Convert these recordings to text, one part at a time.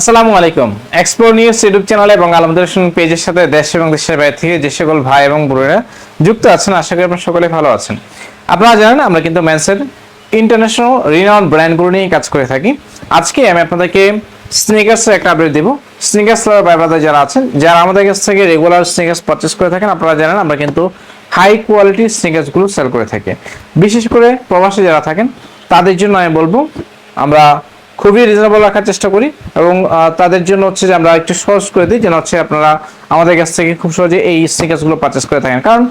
আসসালামু আলাইকুম। Explore news YouTube channel এবং আলমদের পেজের সাথে দেশ এবং দেশের বাইরে থেকে যে সকল ভাই এবং বোনেরা যুক্ত আছেন, আশা করি আপনারা সকলে ভালো আছেন। আপনারা জানেন, আমরা কিন্তু মেন্সের ইন্টারন্যাশনাল রিনাউন ব্র্যান্ডগুলো নিয়ে কাজ করে থাকি। আজকে আমি আপনাদেরকে স্নিকার্সের একটা আপডেট দেবো। স্নিকার্স ভাই যারা আছেন, যারা আমাদের কাছ থেকে রেগুলার স্নিকার্স পারচেস করে থাকেন, আপনারা জানেন, আমরা কিন্তু হাই কোয়ালিটির স্নিকার্সগুলো সেল করে থাকি। বিশেষ করে প্রবাসী যারা থাকেন, তাদের জন্য আমি বলব, আমরা খুবই রিজনেবল রাখার চেষ্টা করি এবং তাদের জন্য হচ্ছে যে আমরা একটু সহজ করে দিই যেন হচ্ছে আপনারা আমাদের কাছ থেকে খুব সহজে এই স্নিকার্সগুলো পারচেস করে থাকেন। কারণ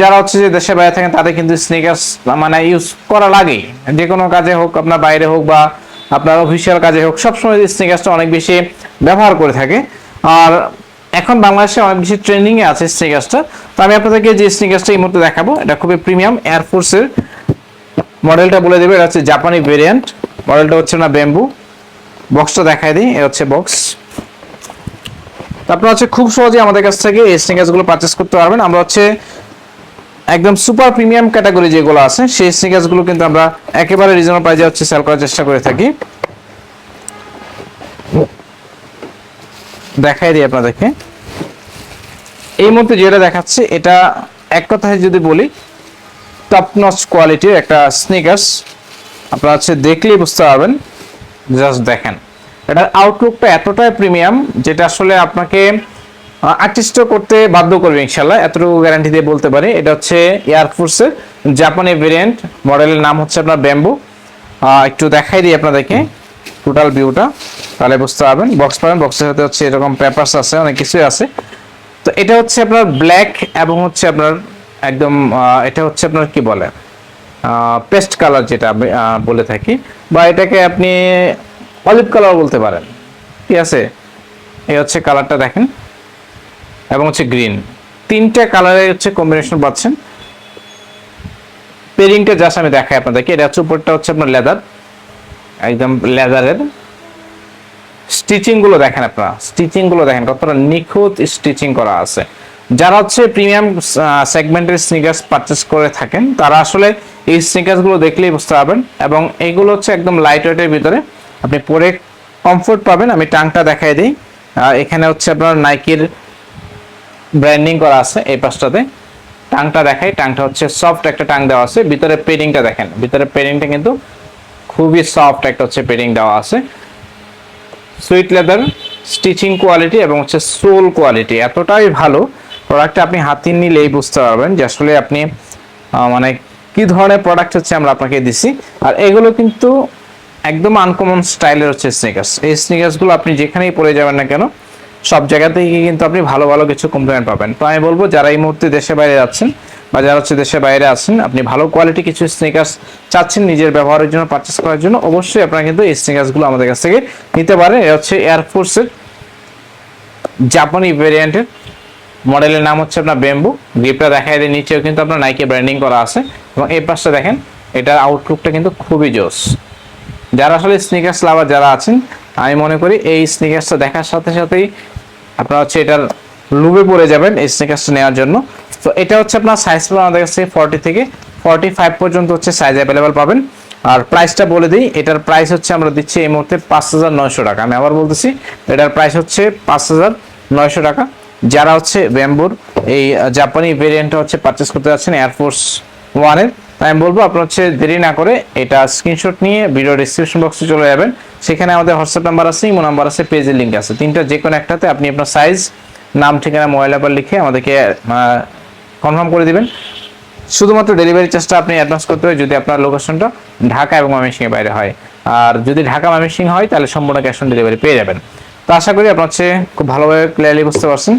যারা হচ্ছে যে দেশে বাইরে থাকেন, তাদের কিন্তু স্নিকার্স মানে ইউজ করা লাগেই। যে কোনো কাজে হোক, আপনার বাইরে হোক বা আপনার অফিসিয়াল কাজে হোক, সবসময় স্নিকার্সটা অনেক বেশি ব্যবহার করে থাকে। আর এখন বাংলাদেশে অনেক বেশি ট্রেন্ডিং এ আছে স্নিকার্সটা তো আমি আপনাদেরকে যে স্নিকার্সটা এই মুহূর্তে দেখাবো, এটা খুবই প্রিমিয়াম এয়ারফোর্সের মডেলটা বলে দেবে। এটা হচ্ছে জাপানি ভেরিয়েন্ট মডেলটা হচ্ছে না ব্যাম্বু। বক্সটা দেখাই দিই এটা হচ্ছে বক্স আপনারা হচ্ছে খুব সহজে আমাদের কাছ থেকে এই স্নিকার্সগুলো পারচেস করতে পারবেন। আমরা হচ্ছে একদম সুপার প্রিমিয়াম ক্যাটাগরি যেগুলো আছে, সেই স্নিকার্সগুলো কিন্তু আমরা একেবারে রিজনেবল প্রাইজে হচ্ছে সেল করার চেষ্টা করে থাকি। দেখাই দিই আপনাদেরকে। এই মুহূর্তে যেটা দেখাচ্ছে, এটা এক কথায় যদি বলি টপ নচ কোয়ালিটির একটা স্নিকার্স আপনারা হচ্ছে দেখলেই বুঝতে পারবেন। জাস্ট দেখেন। এটার আউটলুকটা এতটাই প্রিমিয়াম যেটা আসলে আপনাকে আর্টিস্ট করতে বাধ্য করবে ইনশাল্লাহ এতটুকু গ্যারান্টি দিয়ে বলতে পারি। এটা হচ্ছে এয়ারফোর্সের জাপানি ভেরিয়েন্ট মডেলের নাম হচ্ছে আপনার ব্যাম্বু একটু দেখাই দিই আপনাদেরকে টোটাল ভিউটা তাহলে বুঝতে পারবেন। বক্স পাবেন। বক্সের সাথে হচ্ছে এরকম পেপারস আছে, অনেক কিছুই আছে। তো এটা হচ্ছে আপনার ব্ল্যাক এবং হচ্ছে আপনার একদম এটা হচ্ছে আপনার কি বলে? পেস্ট কালার যেটা বলে থাকি, বা এটাকে আপনি অলিভ কালার বলতে পারেন। ঠিক আছে? এই হচ্ছে কালারটা দেখেন। এবং হচ্ছে গ্রিন তিনটা কালারের হচ্ছে কম্বিনেশন পাচ্ছেন। পেরিংটা জাস্ট আমি দেখাই আপনাদেরকে। এটা হচ্ছে উপরটা হচ্ছে আপনার লেদার একদম লেদারের স্টিচিংগুলো দেখেন আপনারা। স্টিচিংগুলো দেখেন, কতটা নিখুঁত স্টিচিং করা আছে। যারা হচ্ছে প্রিমিয়াম সেগমেন্টের স্নিকার্স পারচেস করে থাকেন, তারা আসলে এই স্নিকার্সগুলো দেখলেই বুঝতে পারবেন এবং এইগুলো হচ্ছে একদম লাইট ওয়েটের ভিতরে। আপনি পরে কমফোর্ট পাবেন, আমি টাংটা দেখাই দিই। এখানে হচ্ছে আপনার নাইকির ব্র্যান্ডিং করা আছে এই পাশটাতে। টাংটা দেখাই, টাংটা হচ্ছে সফট একটা টাং দেওয়া আছে। ভিতরে পেডিংটা দেখেন, ভিতরে পেডিংটা কিন্তু খুবই সফট একটা হচ্ছে পেডিং দেওয়া আছে। সুইট লেদার স্টিচিং কোয়ালিটি এবং হচ্ছে সোল কোয়ালিটি এতটাই ভালো প্রোডাক্টটা আপনি হাতে নিলেই বুঝতে পারবেন যে আসলে আপনি মানে কি ধরনের প্রোডাক্ট হচ্ছে আমরা আপনাকে দিছি। আর এগুলো কিন্তু একদম আনকমন স্টাইলের হচ্ছে স্নিকার্স এই স্নিকার্সগুলো আপনি যেখানেই পরে যাবেন না কেন, সব জায়গাতেই কিন্তু আপনি ভালো ভালো কিছু কমপ্লিমেন্ট পাবেন। তো আমি বলব, যারা এই মুহূর্তে দেশে বাইরে যাচ্ছেন বা যারা হচ্ছে দেশে বাইরে আছেন, আপনি ভালো কোয়ালিটি কিছু স্নিকার্স চাচ্ছেন নিজের ব্যবহারের জন্য পারচেস করার জন্য, অবশ্যই আপনারা কিন্তু এই স্নিকার্সগুলো আমাদের কাছ থেকে নিতে পারেন। এটা হচ্ছে এয়ারফোর্সের জাপানি ভেরিয়েন্টের মডেলের নাম হচ্ছে আপনার বেম্বু গ্রিপটা দেখায় দিয়ে নিচেও কিন্তু আপনার নাইকে ব্র্যান্ডিং করা আছে। এবং এই পাশটা দেখেন, এটার আউটলুকটা কিন্তু খুবই জোস। যারা আসলে স্নিকার্স লাভার যারা আছেন, আমি মনে করি এই স্নিকার্সটা দেখার সাথে সাথেই আপনারা হচ্ছে এটার লুবে পড়ে যাবেন এই স্নিকার্সটা নেওয়ার জন্য। তো এটা হচ্ছে আপনার সাইজ পাবেন আমাদের কাছে ফর্টি থেকে ফর্টি ফাইভ পর্যন্ত হচ্ছে সাইজ অ্যাভেলেবেল পাবেন। আর প্রাইসটা বলে দিই, এটার প্রাইস হচ্ছে আমরা দিচ্ছি এই মুহূর্তে পাঁচ হাজার নয়শো টাকা। আমি আবার বলতেছি, এটার প্রাইস হচ্ছে পাঁচ হাজার নয়শো টাকা। যারা হচ্ছে ব্যাম্বুর, এই জাপানি ভেরিয়েন্টটা হচ্ছে পারচেস করতে যাচ্ছেন এয়ারফোর্স ওয়ানের আমি বলব, আপনার হচ্ছে দেরি না করে এটা স্ক্রিনশট নিয়ে ভিডিও ডিসক্রিপশন বক্সে চলে যাবেন। সেখানে আমাদের হোয়াটসঅ্যাপ নাম্বার আছে ইমো নাম্বার আছে পেজের লিঙ্ক আছে। তিনটা যে কোনো একটাতে আপনি আপনার সাইজ নাম, ঠিকানা মোবাইল নাম্বার লিখে আমাদেরকে কনফার্ম করে দিবেন। শুধুমাত্র ডেলিভারি চার্জটা আপনি অ্যাডভান্স করতে হবে যদি আপনার লোকেশনটা ঢাকা এবং ময়মনসিংহের বাইরে হয়। আর যদি ঢাকা, ময়মনসিংহ হয়, তাহলে সম্পূর্ণ ক্যাশ অন ডেলিভারি পেয়ে যাবেন। তো আশা করি আপনার হচ্ছে খুব ভালোভাবে ক্লিয়ারলি বুঝতে পারছেন।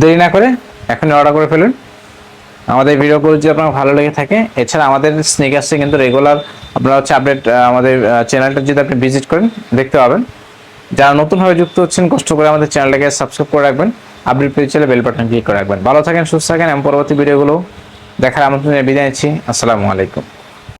দেরি না করে এখনই অর্ডার করে ফেলুন। আমাদের ভিডিওগুলো যদি আপনার ভালো লেগে থাকে, এছাড়া আমাদের স্নিকার্সে কিন্তু রেগুলার আপনারা হচ্ছে আপডেট আমাদের চ্যানেলটা যদি আপনি ভিজিট করেন, দেখতে পাবেন। যারা নতুনভাবে যুক্ত হচ্ছেন, কষ্ট করে আমাদের চ্যানেলটাকে সাবস্ক্রাইব করে রাখবেন। আপডেট পেয়ে চলে বেল বাটন ক্লিক করে রাখবেন। ভালো থাকেন, সুস্থ থাকেন এবং পরবর্তী ভিডিওগুলো দেখার আমন্ত্রণ বিদায় নিচ্ছি। আসসালামু আলাইকুম।